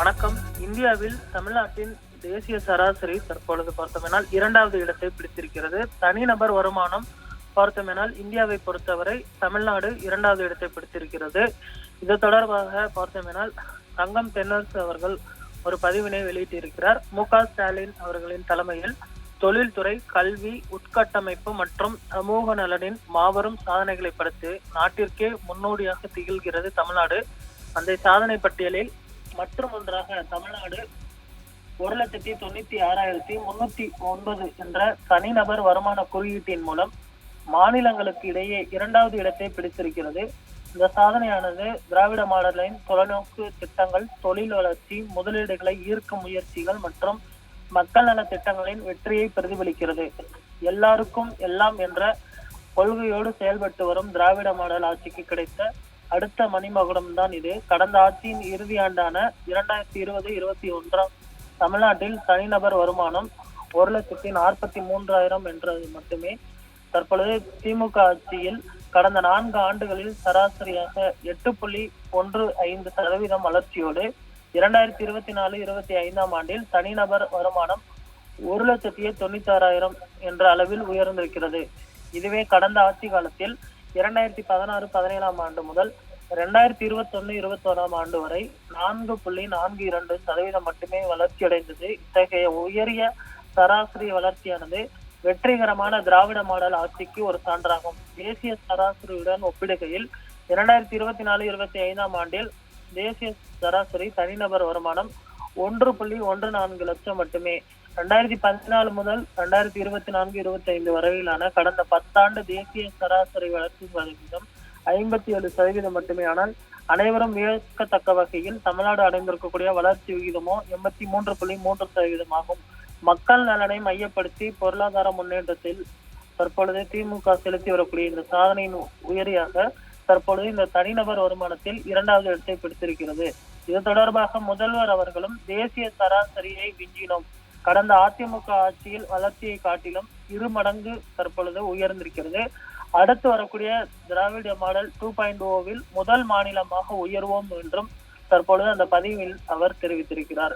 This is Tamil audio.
வணக்கம். இந்தியாவில் தமிழ்நாட்டின் தேசிய சராசரி தற்பொழுது பார்த்தோமெனால் இரண்டாவது இடத்தை பிடித்திருக்கிறது. தனிநபர் வருமானம் பார்த்தோமெனால் இந்தியாவை பொறுத்தவரை தமிழ்நாடு இரண்டாவது இடத்தை பிடித்திருக்கிறது. இது தொடர்பாக பார்த்தோமெனால் தங்கம் தென்னரசு அவர்கள் ஒரு பதிவினை வெளியிட்டிருக்கிறார். மு க ஸ்டாலின் அவர்களின் தலைமையில் தொழில்துறை கல்வி உட்கட்டமைப்பு மற்றும் சமூக நலனின் மாபெரும் சாதனைகளை படைத்து நாட்டிற்கே முன்னோடியாக திகழ்கிறது தமிழ்நாடு. அந்த சாதனை பட்டியலில் மற்றும் ஒன்றாக தமிழ்நாடு ஒரு லட்சத்தி தொண்ணூத்தி ஆறாயிரத்தி முன்னூத்தி ஒன்பது என்ற தனிநபர் வருமான குறியீட்டின் மூலம் மாநிலங்களுக்கு இடையே இரண்டாவது இடத்தை பிடித்திருக்கிறது. இந்த சாதனையானது திராவிட மாடலின் தொலைநோக்கு திட்டங்கள் தொழில் வளர்ச்சி முதலீடுகளை ஈர்க்கும் முயற்சிகள் மற்றும் மக்கள் நல திட்டங்களின் வெற்றியை பிரதிபலிக்கிறது. எல்லாருக்கும் எல்லாம் என்ற கொள்கையோடு செயல்பட்டு வரும் திராவிட மாடல் ஆட்சிக்கு கிடைத்த அடுத்த மணிமகுடம் தான் இது. கடந்த ஆட்சியின் இறுதி ஆண்டான இரண்டாயிரத்தி இருபது இருபத்தி ஒன்றாம் தமிழ்நாட்டில் தனிநபர் வருமானம் ஒரு லட்சத்தி நாற்பத்தி மூன்றாயிரம் என்றது மட்டுமே. தற்பொழுது திமுக ஆட்சியில் கடந்த நான்கு ஆண்டுகளில் சராசரியாக எட்டு புள்ளி ஒன்று ஐந்து சதவீதம் வளர்ச்சியோடு இரண்டாயிரத்தி இருபத்தி நாலு இருபத்தி ஐந்தாம் ஆண்டில் தனிநபர் வருமானம் ஒரு லட்சத்தி தொண்ணூத்தி ஆறாயிரம் என்ற அளவில் உயர்ந்திருக்கிறது. இதுவே கடந்த ஆட்சி காலத்தில் இரண்டாயிரத்தி பதினாறு பதினேழாம் ஆண்டு முதல் இரண்டாயிரத்தி இருபத்தொன்னு இருபத்தோராம் இருபத்தி ஆண்டு வரை நான்கு புள்ளி நான்கு இரண்டு சதவீதம் மட்டுமே வளர்ச்சி அடைந்தது. இத்தகைய உயரிய சராசரி வளர்ச்சியானது வெற்றிகரமான திராவிட மாடல் ஆட்சிக்கு ஒரு சான்றாகும். தேசிய சராசரியுடன் ஒப்பிடுகையில் இரண்டாயிரத்தி இருபத்தி நாலு இருபத்தி ஐந்தாம் ஆண்டில் தேசிய சராசரி தனிநபர் வருமானம் ஒன்று புள்ளி ஒன்று நான்கு லட்சம் மட்டுமே. ரெண்டாயிரத்தி பதினாலு முதல் ரெண்டாயிரத்தி இருபத்தி நான்கு இருபத்தி ஐந்து வரையிலான கடந்த பத்தாண்டு தேசிய சராசரி வளர்ச்சி சதவீதம் ஐம்பத்தி ஏழு சதவீதம் மட்டுமே. ஆனால் அனைவரும் வியக்கத்தக்க வகையில் தமிழ்நாடு அடைந்திருக்கக்கூடிய வளர்ச்சி விகிதமோ எண்பத்தி மூன்று புள்ளி மூன்று சதவீதம் ஆகும். மக்கள் நலனை மையப்படுத்தி பொருளாதார முன்னேற்றத்தில் தற்பொழுது திமுக செலுத்தி வரக்கூடிய இந்த சாதனையின் உயரியாக தற்பொழுது இந்த தனிநபர் வருமானத்தில் இரண்டாவது இடத்தை பிடித்திருக்கிறது. இது தொடர்பாக முதல்வர் அவர்களும் தேசிய சராசரியை விஞ்சினோம். கடந்த அதிமுக ஆட்சியில் வளர்ச்சியை காட்டிலும் இரு மடங்கு தற்பொழுது உயர்ந்திருக்கிறது. அடுத்து வரக்கூடிய திராவிட மாடல் டூ பாயிண்ட் ஓவில் முதல் மாநிலமாக உயர்வோம் என்றும் தற்பொழுது அந்த பதிவில் அவர் தெரிவித்திருக்கிறார்.